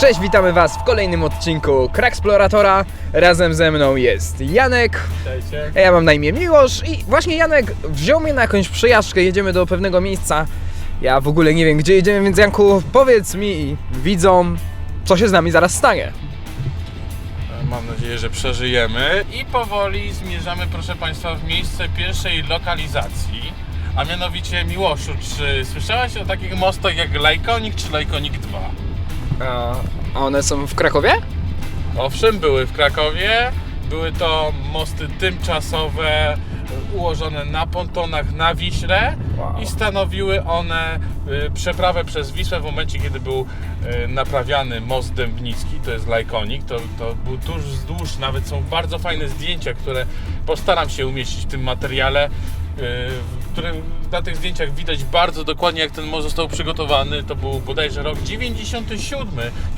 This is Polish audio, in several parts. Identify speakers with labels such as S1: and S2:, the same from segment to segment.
S1: Cześć, witamy Was w kolejnym odcinku Kraxploratora. Razem ze mną jest Janek,
S2: Cześć.
S1: ja mam na imię Miłosz i właśnie Janek wziął mnie na jakąś przejażdżkę, jedziemy do pewnego miejsca. Ja w ogóle nie wiem gdzie jedziemy, więc Janku powiedz mi widzom, co się z nami zaraz stanie.
S2: Mam nadzieję, że przeżyjemy i powoli zmierzamy, proszę Państwa, w miejsce pierwszej lokalizacji, a mianowicie Miłoszu. Czy słyszałeś o takich mostach jak Lajkonik czy Lajkonik 2?
S1: A one są w Krakowie?
S2: Owszem, były w Krakowie. Były to mosty tymczasowe, ułożone na pontonach na Wiśle
S1: Wow.
S2: i stanowiły one y, przeprawę przez Wisłę w momencie, kiedy był y, naprawiany most Dębnicki, to jest Lajkonik, to, to był tuż wzdłuż, nawet są bardzo fajne zdjęcia, które postaram się umieścić w tym materiale, y, w którym na tych zdjęciach widać bardzo dokładnie jak ten most został przygotowany, to był bodajże rok 97,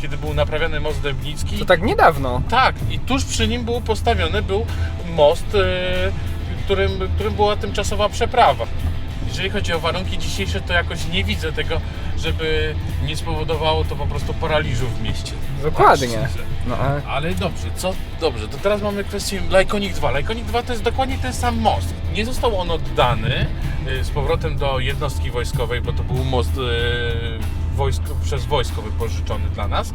S2: kiedy był naprawiany most Dębnicki.
S1: To tak niedawno.
S2: Tak, i tuż przy nim był postawiony był most, e, którym, którym była tymczasowa przeprawa. Jeżeli chodzi o warunki dzisiejsze, to jakoś nie widzę tego, żeby nie spowodowało to po prostu paraliżu w mieście.
S1: Dokładnie. No, a...
S2: Ale dobrze, co? Dobrze, to teraz mamy kwestię Lajkonik 2. Lajkonik 2 to jest dokładnie ten sam most. Nie został on oddany z powrotem do jednostki wojskowej, bo to był most y, wojsk, przez wojsko wypożyczony dla nas.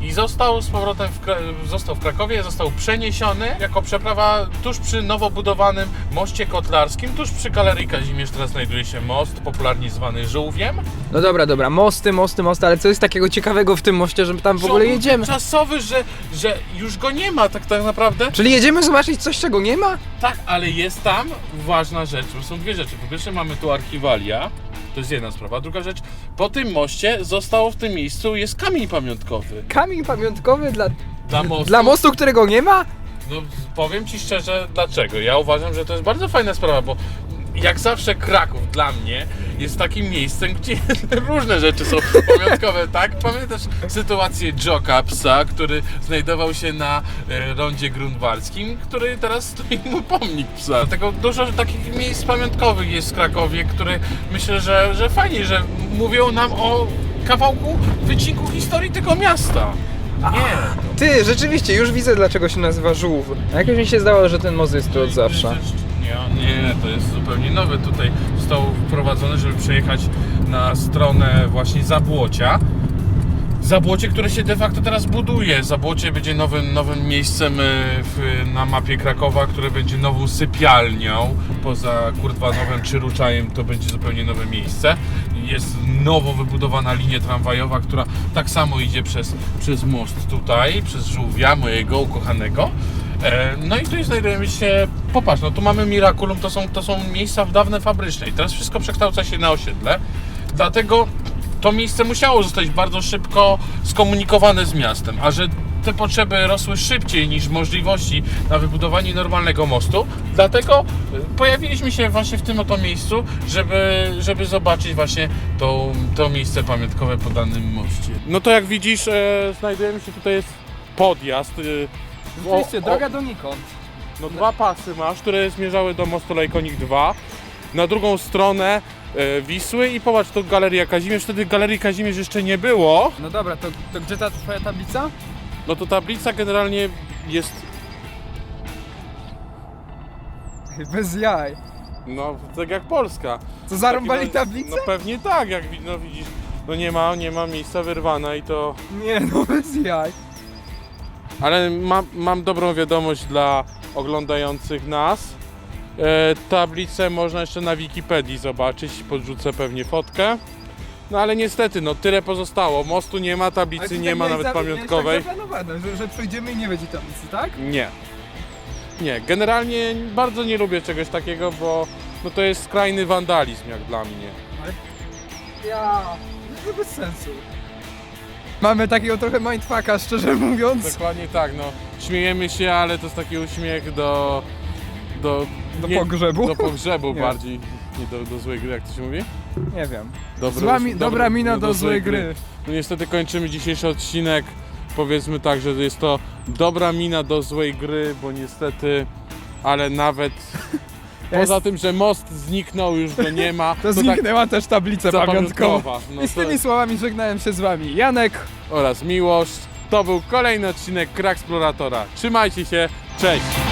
S2: I został z powrotem w, został w Krakowie, został przeniesiony jako przeprawa tuż przy nowo budowanym moście kotlarskim, tuż przy Galerii Kazimierz teraz znajduje się most, popularnie zwany Żółwiem.
S1: no dobra, dobra, mosty, mosty, mosty, ale co jest takiego ciekawego w tym moście, że tam w ogóle jedziemy?
S2: Czasowy, że, że już go nie ma tak, tak naprawdę.
S1: Czyli jedziemy zobaczyć coś, czego nie ma?
S2: Tak, ale jest tam ważna rzecz, bo są dwie rzeczy. Po pierwsze mamy tu archiwalia, to jest jedna sprawa. Druga rzecz, po tym moście został w tym miejscu, jest kamień pamiątkowy.
S1: Kamień pamiątkowy dla,
S2: Dla mostu.
S1: dla mostu, którego nie ma?
S2: No powiem Ci szczerze, dlaczego. Ja uważam, że to jest bardzo fajna sprawa, bo jak zawsze Kraków dla mnie jest takim miejscem, gdzie różne rzeczy są pamiątkowe, tak? Pamiętasz sytuację Joka Psa, który znajdował się na e, rondzie grunwaldzkim, który teraz stoi mu pomnik psa. Dlatego dużo takich miejsc pamiątkowych jest w Krakowie, które myślę, że, że fajnie, że mówią nam o kawałku wycinku historii tego miasta. Nie.
S1: Ty, rzeczywiście, już widzę dlaczego się nazywa żółw. A jakoś mi się zdało, że ten most jest tu od zawsze.
S2: Nie, nie, to jest zupełnie nowy. Tutaj został wprowadzony, żeby przejechać na stronę właśnie Zabłocia. Zabłocie, które się de facto teraz buduje. Zabłocie będzie nowym, nowym miejscem e, w, na mapie Krakowa, które będzie nową sypialnią. Poza Kurwanowem czy Ruczajem to będzie zupełnie nowe miejsce. Jest nowo wybudowana linia tramwajowa, która tak samo idzie przez, przez most tutaj, przez Żółwia, mojego ukochanego. E, No i tu znajdujemy się, popatrz, no tu mamy Miraculum, to są, to są miejsca w dawne fabryczne i teraz wszystko przekształca się na osiedle, dlatego to miejsce musiało zostać bardzo szybko skomunikowane z miastem, a że te potrzeby rosły szybciej niż możliwości na wybudowanie normalnego mostu, dlatego e, pojawiliśmy się właśnie w tym oto miejscu, żeby, żeby zobaczyć właśnie to, to miejsce pamiątkowe po danym moście. No to jak widzisz, e, znajdujemy się tutaj jest podjazd. e,
S1: Rzeczywiście,
S2: o-
S1: droga donikąd.
S2: No dwa pasy masz, które zmierzały do mostu Lejkonik 2. Na drugą stronę e, Wisły i popatrz, to Galeria Kazimierz. Wtedy Galerii Kazimierz jeszcze nie było.
S1: No dobra, to, to gdzie ta twoja tablica?
S2: No to tablica generalnie jest,
S1: Bez jaj.
S2: no tak jak Polska.
S1: Co zarąbali
S2: Taki, no,
S1: tablicę?
S2: No pewnie tak, jak wi- no, widzisz. No nie ma, nie ma miejsca wyrwana i to...
S1: Nie no, bez jaj.
S2: Ale mam, mam dobrą wiadomość dla oglądających nas. E, tablicę można jeszcze na Wikipedii zobaczyć, podrzucę pewnie fotkę. No ale niestety, no tyle pozostało. Mostu nie ma, tablicy nie ma, nawet pamiątkowej.
S1: tak zaplanowane, że, że przejdziemy i nie będzie tablicy, tak?
S2: Nie. Nie, generalnie bardzo nie lubię czegoś takiego, bo no to jest skrajny wandalizm jak dla mnie.
S1: Ja... To bez sensu. Mamy takiego trochę mindfucka, szczerze mówiąc.
S2: Dokładnie tak, no. Śmiejemy się, ale to jest taki uśmiech do... Do,
S1: Do pogrzebu?
S2: Do pogrzebu
S1: Nie.
S2: bardziej. Nie do, do złej gry, jak to się mówi?
S1: Nie wiem.
S2: Dobry
S1: Zła mi, dobra mina
S2: no,
S1: do złej gry.
S2: No niestety kończymy dzisiejszy odcinek. Powiedzmy tak, że jest to dobra mina do złej gry, bo niestety, ale nawet Poza tym, że most zniknął, już go nie ma.
S1: To
S2: tak
S1: zniknęła też tablica pamiątkowa.
S2: No
S1: I z
S2: to-
S1: tymi słowami żegnałem się z wami. Janek,
S2: oraz miłość. To był kolejny odcinek Kraksploratora. Trzymajcie się, cześć!